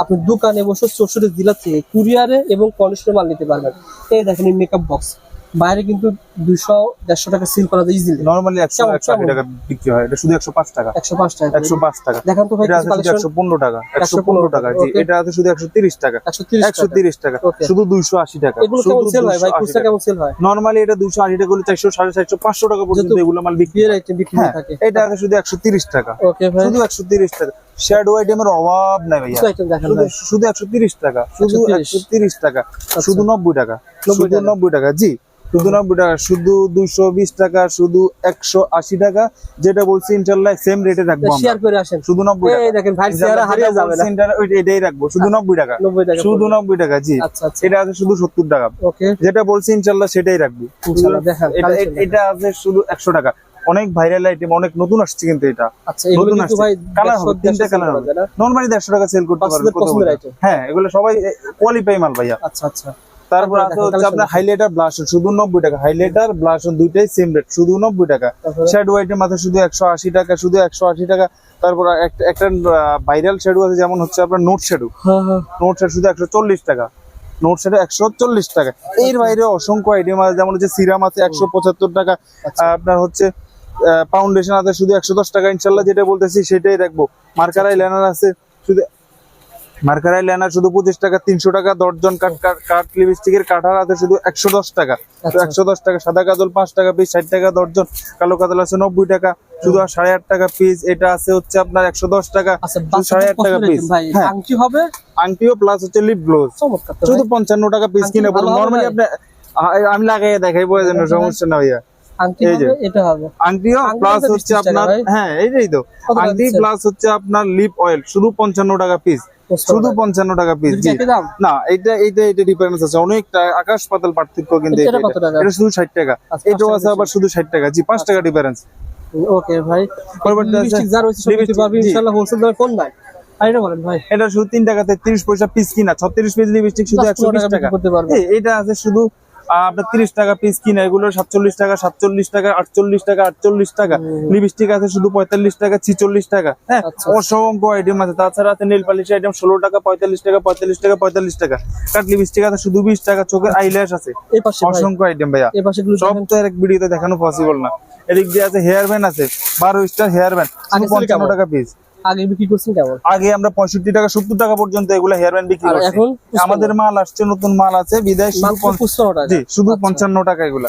আপনি দোকানে বসে চৌষট্টি জেলা থেকে কুরিয়ারে এবং কন্ডিশনে মাল নিতে পারবেন। এই দেখেন মেকআপ বক্স বাইরে কিন্তু দুশো দেড়শো টাকা সিল করা যায় ইজিলি নর্মালি একশো টাকা বিক্রি হয়। এটা শুধু একশো পাঁচ টাকা। একশো পাঁচ টাকা। একশো পাঁচ টাকা। দেখান তো একশো পনেরো টাকা। একশো পনেরো টাকা। এটা আছে শুধু একশো তিরিশ টাকা। একশো তিরিশ টাকা। শুধু দুইশো আশি টাকা। নর্মালি এটা দুশো আশি টাকা হলে চারশো সাড়ে চারশো পাঁচশো টাকা পর্যন্ত এগুলো মাল বিক্রি। বিক্রি হ্যাঁ এটা আছে শুধু একশো তিরিশ টাকা। শুধু একশো তিরিশ টাকা। শ্যাডো আইটেমের অভাব নাই ভাইয়া। শুধু একশো তিরিশ টাকা। শুধু একশো তিরিশ টাকা। শুধু নব্বই টাকা। শুধু নব্বই টাকা। জি শুধু নব্বই টাকা। শুধু দুইশো বিশ টাকা শুধু একশো আশি টাকা। যেটা বলছি ইনশাল্লাহ সেম রেটে রাখব শুধু নব্বই টাকা। এটাই রাখব। শুধু নব্বই টাকা। শুধু নব্বই টাকা জি। আচ্ছা আচ্ছা। এটা আছে শুধু সত্তর টাকা। যেটা বলছি ইনশাল্লাহ সেটাই রাখব। এটা এটা আছে শুধু একশো টাকা। অনেক ভাইরাল আইটেম অনেক নতুন আসছে কিন্তু এটা। আচ্ছা নতুন আসছে। কালার হবে তিনটা কালার হবে। নর্মালি দেড়শো টাকা সেল করতে item। হ্যাঁ এগুলো সবাই কোয়ালিফাই মাল ভাইয়া। আচ্ছা আচ্ছা। তারপর আছে হচ্ছে আপনার হাইলাইটার শুধু নব্বই টাকা। হাইলাইটার দুইটাই সেম রেট শুধু নব্বই টাকা? শ্যাডো হোয়াইটের শুধু একশো আশি টাকা শুধু একশো আশি টাকা। তারপর একটা একটা ভাইরাল শ্যাডো আছে যেমন হচ্ছে আপনার নোট শ্যাডো হ্যাঁ নোট শ্যাডো শুধু একশো চল্লিশ টাকা। নোট শ্যাডো একশো চল্লিশ টাকা। এর বাইরে অসংখ্য আইটেম আছে যেমন হচ্ছে সিরাম আছে একশো পঁচাত্তর টাকা। আচ্ছা। আপনার হচ্ছে ফাউন্ডেশন আছে শুধু একশো দশ টাকা ইনশাল্লাহ যেটা বলতেছি সেটাই রাখব মার্কার আই লেনার আছে শুধু মার্কার আই লেনার শুধু পঁচিশ টাকা তিনশো টাকা দশজন কাঠ কাঠ- কাঠ লিপস্টিকের কাঠার আছে শুধু একশো দশ টাকা। আচ্ছা। একশো দশ টাকা সাদা কাজল পাঁচ টাকা পিস ষাট টাকা দশজন কালো কাজল আছে নব্বই টাকা শুধু সাড়ে আট টাকা পিস এটা আছে হচ্ছে আপনার একশো দশ টাকা আচ্ছা সাড়ে আট টাকা পিস হ্যাঁ। আংটি হবে? আংটিও প্লাস হচ্ছে লিপ গ্লোজ শুধু পঞ্চান্ন টাকা পিস কিনে হবে নর্মালি আপনি আমি লাগাই দেখাই বলে যেন সমস্যা না ভাইয়া। এটা হবে। আংটিও প্লাস হচ্ছে আপনার হ্যাঁ এইটাই তো। আংটি প্লাস হচ্ছে আপনার লিপ অয়েল শুধু পঞ্চান্ন টাকা পিস শুধু পঞ্চান্ন টাকা পিস দুটো জি। একই দাম? না এটা এটা এটা ডিফারেন্স আছে। অনেকটা আকাশ পাতাল পার্থক্য কিন্তু এটা টাকা? শুধু ষাট টাকা। আচ্ছা, এটাও আছে আবার শুধু ষাট টাকা। জি পাঁচ টাকা ডিফারেন্স ওকে ভাই। পরবর্তী। ইনশাআল্লাহ হোলসেল নাই। এটা শুধু তিন টাকাতে তিরিশ পয়সা পিস কিনা ছত্রিশ পিস লিপস্টিক শুধু একশো টাকা টাকা। করতে পারবে। এটা আছে শুধু আপনার তিরিশ টাকা পিস কিনা এগুলো সাতচল্লিশ টাকা সাতচল্লিশ টাকা আটচল্লিশ টাকা আটচল্লিশ টাকা। লিপস্টিক আছে শুধু পঁয়তাল্লিশ টাকা ছিচল্লিশ টাকা। হ্যাঁ আচ্ছা। অসংখ্য আইটেম আছে। তাছাড়া আছে নেল পালিশ আইটেম ষোলো টাকা পঁয়তাল্লিশ টাকা পঁয়তাল্লিশ টাকা পঁয়তাল্লিশ টাকা। কাট লিপস্টিক আছে শুধু বিশ টাকা চোখের আইল্যাশ আছে। অসংখ্য আইটেম ভাইয়া। সব। তো এক ভিডিওতে দেখানো পসিবল না। এদিক দিয়ে আছে হেয়ার ব্যান্ড আছে বারো স্টার হেয়ার ব্যান্ড পঞ্চান্ন টাকা পিস আগে বিক্রি করছেন কেমন? আগে আমরা পঁয়ষট্টি টাকা সত্তর টাকা পর্যন্ত এগুলো হেয়ার ব্যান্ড বিক্রি করছি। এখন আমাদের মাল আসছে নতুন মাল আছে বিদায় শুধু মাত্র পঞ্চ- পঁচপান্ন টাকা। জি শুধু আচ্ছা। পঞ্চান্ন টাকা এগুলা।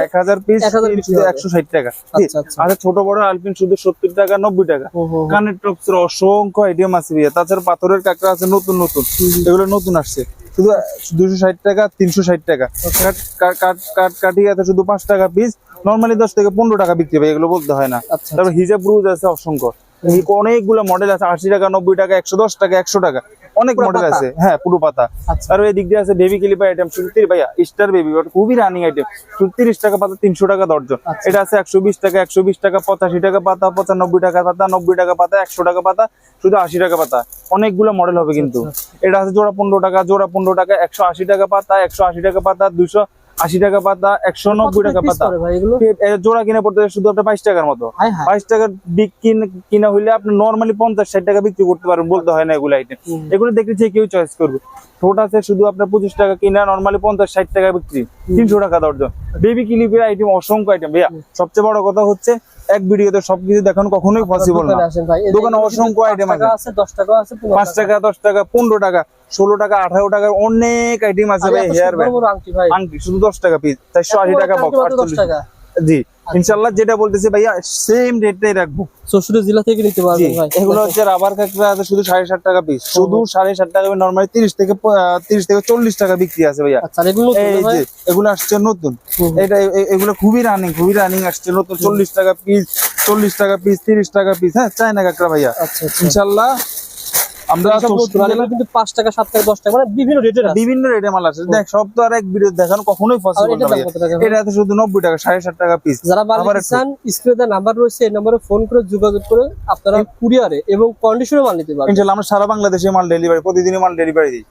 এক হাজার পিস এক হাজার পিস একশো ষাট টাকা। আচ্ছা, আচ্ছা। আর ছোট বড় আলপিন শুধু সত্তর টাকা নব্বই টাকা। কানের টপস অসংখ্য আইডিয়াম আছে তাছাড়া পাথরের কাঁকড়া আছে নতুন নতুন। এগুলো নতুন আসছে। শুধু দুশো ষাট টাকা তিনশো ষাট টাকা। কাঠ কাঠ আছে শুধু পাঁচ টাকা পিস নর্মালি দশ থেকে পনেরো টাকা বিক্রি হয় এগুলো বলতে হয় না। আচ্ছা তারপর হিজাব রুজ আছে অসংখ্য। অনেকগুলো মডেল আছে আশি টাকা নব্বই টাকা একশো দশ টাকা একশো টাকা। অনেক মডেল আছে। হ্যাঁ পুরো পাতা। আচ্ছা। আর এই দিক দিয়ে আছে বেবি ক্লিপার আইটেম সুতির ভাইয়া স্টার বেবি খুবই রানিং আইটেম সুতিরিশ টাকা পাতা তিনশো টাকা দর্জন আচ্ছা। এটা আছে একশো বিশ টাকা একশো বিশ টাকা পঁচাশি টাকা পাতা পঁচানব্বই টাকা পাতা নব্বই টাকা পাতা একশো টাকা পাতা শুধু আশি টাকা পাতা। অনেকগুলো মডেল হবে কিন্তু। আচ্ছা, এটা আছে জোড়া পনেরো টাকা জোড়া পনেরো টাকা একশো আশি টাকা পাতা একশো আশি টাকা পাতা দুশো আশি টাকা পাতা একশো নব্বই টাকা পাতা। জোড়া কিনে পড়তে শুধু আপনার বাইশ টাকার মতো। বাইশ টাকার বিক্রি কিনা হইলে আপনি নর্মালি পঞ্চাশ ষাট টাকা বিক্রি করতে পারবেন বলতে হয় না এগুলো আইটেম এগুলো দেখেছি কেউ চয়েস করবে। ঠোঁট আছে শুধু আপনার পঁচিশ টাকা কিনা নর্মালি পঞ্চাশ ষাট টাকা বিক্রি। তিনশো টাকা দর্জন। বেবি ক্লিপের আইটেম অসংখ্য আইটেম ভাইয়া সবচেয়ে বড় কথা হচ্ছে এক ভিডিওতে সবকিছু দেখানো কখনোই পসিবল না। দোকানে অসংখ্য আইটেম আছে। টাকা পাঁচ টাকা দশ টাকা পনেরো টাকা ষোলো টাকা আঠারো টাকার অনেক আইটেম আছে ভাই হেয়ার বড় আংটি শুধু দশ টাকা পিস চারশো আশি টাকা বক্স আটচল্লিশ টাকা। জি ইনশাল্লাহ যেটা বলতেছি ভাইয়া সেম রেটটাই রাখব। চৌষট্টি জেলা থেকে নিতে পারবেন ভাই। এগুলো হচ্ছে রাবার কাঁকড়া আছে শুধু সাড়ে ষাট টাকা পিস শুধু সাড়ে ষাট টাকা নর্মালি তিরিশ থেকে তিরিশ থেকে চল্লিশ টাকা বিক্রি আছে ভাইয়া। আচ্ছা এগুলো আসছে নতুন। এটা এগুলো খুবই রানিং খুবই রানিং আসছে। নতুন চল্লিশ টাকা পিস চল্লিশ টাকা পিস তিরিশ টাকা পিস হ্যাঁ চায়না কাঁকড়া ভাইয়া। আচ্ছা আচ্ছা। ইনশাল্লাহ আমরা কিন্তু টাকা টাকা টাকা মানে বিভিন্ন রেটের আছে। বিভিন্ন রেটে মাল আছে। দেখ সব তো আর এক ভিডিও দেখানো কখনোই পসিবল না? এটা শুধু নব্বই টাকা সাড়ে ষাট টাকা পিস যারা আবার চান স্ক্রিনে নাম্বার রয়েছে এই নম্বরে ফোন করে যোগাযোগ করে আপনারা কুরিয়ারে এবং কন্ডিশনে মাল নিতে পারবেন। ইনশাল্লাহ আমরা সারা বাংলাদেশে মাল ডেলিভারি প্রতিদিনই মাল ডেলিভারি দিই।